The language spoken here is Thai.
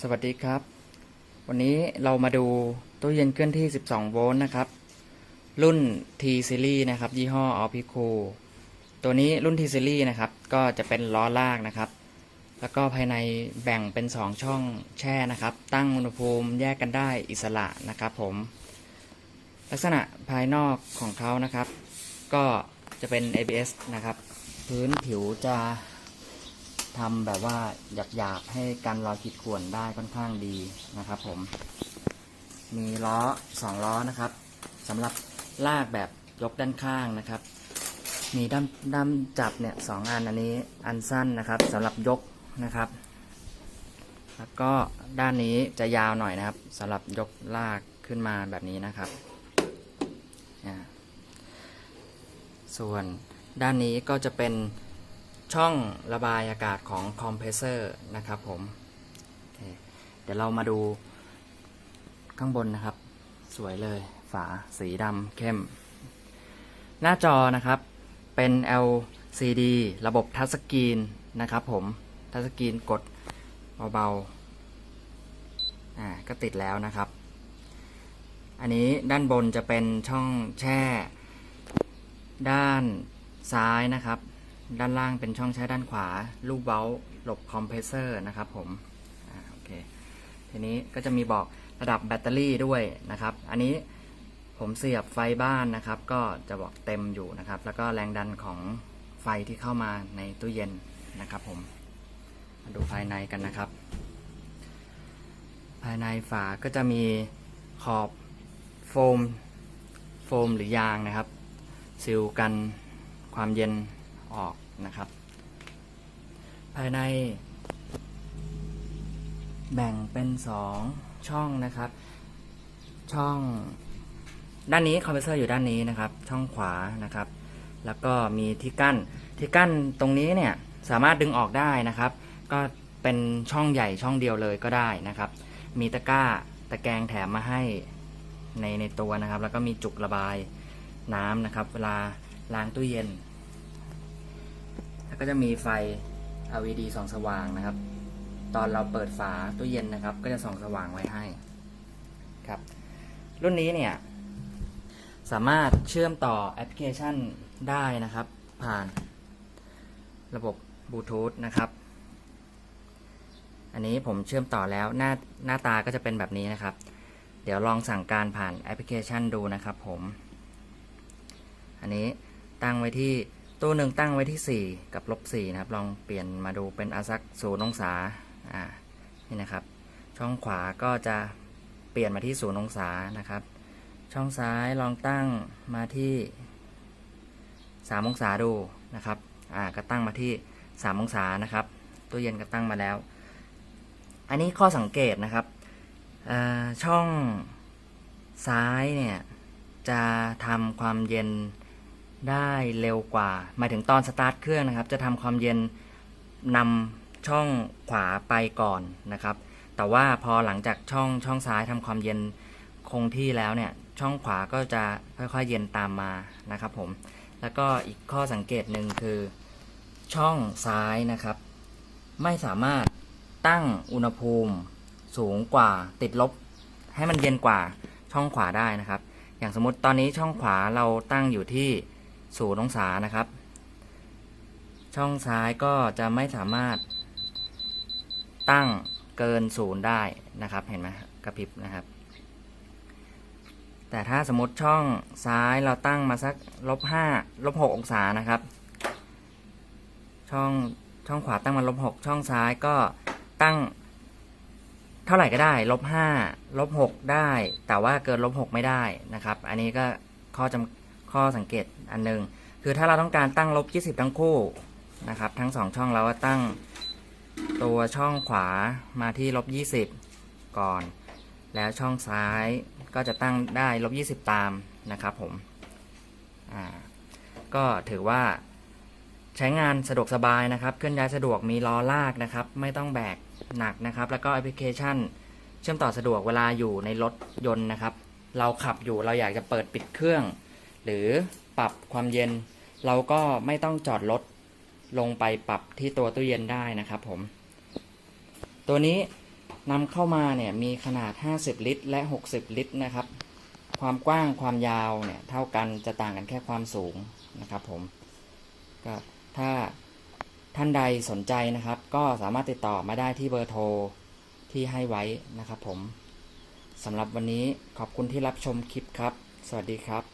สวัสดีครับ วันนี้เรามาดูตู้เย็นเคลื่อนที่ 12 โวลต์นะครับ รุ่น T Series นะครับ ยี่ห้อ a l p i c o ตัวนี้รุ่น T Series นะครับ ก็จะเป็นล้อลากนะครับ แล้วก็ภายในแบ่งเป็น 2 ช่องแช่นะครับ ตั้งอุณหภูมิแยกกันได้อิสระนะครับผม ลักษณะภายนอกของเขานะครับ ก็จะเป็น ABS นะครับ พื้นผิวจะ ทำแบบว่าหยาบๆให้กันรอยขีดข่วนได้ค่อนข้างดีนะครับ ผม มีล้อสองล้อนะครับสำหรับลากแบบยกด้านข้างนะครับ มีด้ามด้ามจับเนี่ยสองอันอันนี้อันสั้นนะครับสำหรับยกนะครับ แล้วก็ด้านนี้จะยาวหน่อยนะครับสำหรับยกลากขึ้นมาแบบนี้นะครับอ่าส่วนด้านนี้ก็จะเป็น ช่องระบายอากาศของคอมเพรสเซอร์นะครับผมเเดี๋ยวเรามาดูข้างบนนะครับ สวยเลย ฝาสีดำเข้ม หน้าจอนะครับเป็น LCD ระบบทัชสกรีนนะครับผมทัชสกรีนกดเบาๆอ่าก็ติดแล้วนะครับ อันนี้ด้านบนจะเป็นช่องแช่ ด้านซ้ายนะครับ ด้านล่างเป็นช่องแช่ด้านขวา ลูกเบ้าหลบคอมเพรสเซอร์นะครับผมอโอเคทีนี้ก็จะมีบอกระดับแบตเตอรี่ด้วยนะครับ อันนี้ผมเสียบไฟบ้านนะครับ ก็จะบอกเต็มอยู่นะครับ แล้วก็แรงดันของไฟที่เข้ามาในตู้เย็นนะครับผมมาดูภายในกันนะครับ ภายในฝาก็จะมีขอบโฟม โฟมหรือยางนะครับ ซิลกันความเย็น ออกนะครับ ภายใน แบ่งเป็นสองช่องนะครับ ช่องด้านนี้คอมเพรสเซอร์อยู่ด้านนี้นะครับ ช่องขวานะครับ แล้วก็มีที่กั้นที่กั้นตรงนี้เนี่ยสามารถดึงออกได้นะครับ ก็เป็นช่องใหญ่ช่องเดียวเลยก็ได้นะครับ มีตะกร้าตะแกรงแถมมาให้ในในตัวนะครับ แล้วก็มีจุกระบายน้ำนะครับ เวลาล้างตู้เย็น แล้วก็จะมีไฟ LED ส่องสว่างนะครับ ตอนเราเปิดฝาตู้เย็นนะครับ ก็จะส่องสว่างไว้ให้ครับ รุ่นนี้เนี่ย สามารถเชื่อมต่อแอปพลิเคชันได้นะครับ ผ่านระบบบลูทูธนะครับ อันนี้ผมเชื่อมต่อแล้วหน้าหน้าตาก็จะเป็นแบบนี้นะครับ เดี๋ยวลองสั่งการผ่านแอปพลิเคชันดูนะครับผม อันนี้ตั้งไว้ที่ ตู้หนึ่งตั้งไว้ที่ 4 กับลบ4นะครับ ลองเปลี่ยนมาดูเป็นอาซักศูนย์องศาอ่านี่นะครับ ช่องขวาก็จะเปลี่ยนมาที่ศูนย์องศานะครับ ช่องซ้ายลองตั้งมาที่ 3 องศาดูนะครับอ่าก็ตั้งมาที่ 3 องศานะครับตู้เย็นก็ตั้งมาแล้ว อันนี้ข้อสังเกตนะครับช่องซ้ายเนี่ยจะทำความเย็น ได้เร็วกว่าหมายถึงตอนสตาร์ทเครื่องนะครับ จะทำความเย็นนำช่องขวาไปก่อนนะครับ แต่ว่าพอหลังจากช่องช่องซ้ายทำความเย็นคงที่แล้วเนี่ยช่องขวาก็จะค่อยๆเย็นตามมานะครับผม แล้วก็อีกข้อสังเกตหนึ่งคือ ช่องซ้ายนะครับ ไม่สามารถตั้งอุณหภูมิสูงกว่าติดลบ ให้มันเย็นกว่าช่องขวาได้นะครับ อย่างสมมติตอนนี้ช่องขวาเราตั้งอยู่ที่ ศูนย์องศานะครับ ช่องซ้ายก็จะไม่สามารถตั้งเกินศูนย์ได้นะครับ เห็นไหมกระพริบนะครับ แต่ถ้าสมมติช่องซ้ายเราตั้งมาสักลบห้าลบหกองศานะครับ ช่องช่องขวาตั้งมาลบหกช่องซ้ายก็ตั้ง เท่าไหร่ก็ได้ลบห้าลบหกได้ แต่ว่าเกินลบหกไม่ได้นะครับ อันนี้ก็ข้อจำ ข้อสังเกตอันหนึ่งคือถ้าเราต้องการตั้งลบยี่สิบทั้งคู่นะครับ ทั้งสองช่องเราก็ตั้งตัวช่องขวามาที่ลบยี่สิบก่อน แล้วช่องซ้ายก็จะตั้งได้ลบยี่สิบตามนะครับผมอ่าก็ถือว่าใช้งานสะดวกสบายนะครับ เคลื่อนย้ายสะดวกมีล้อลากนะครับ ไม่ต้องแบกหนักนะครับ แล้วก็แอปพลิเคชัน เชื่อมต่อสะดวกเวลาอยู่ในรถยนต์นะครับ เราขับอยู่เราอยากจะเปิดปิดเครื่อง หรือปรับความเย็น เราก็ไม่ต้องจอดรถลงไปปรับที่ตัวตู้เย็นได้นะครับผม ตัวนี้นำเข้ามาเนี่ยมีขนาด 50 ลิตร และ 60 ลิตรนะครับ ความกว้างความยาวเนี่ยเท่ากันจะต่างกันแค่ความสูงนะครับผมก็ถ้าท่านใดสนใจนะครับ ก็สามารถติดต่อมาได้ที่เบอร์โทรที่ให้ไว้นะครับผมสำหรับวันนี้ขอบคุณที่รับชมคลิปครับ สวัสดีครับ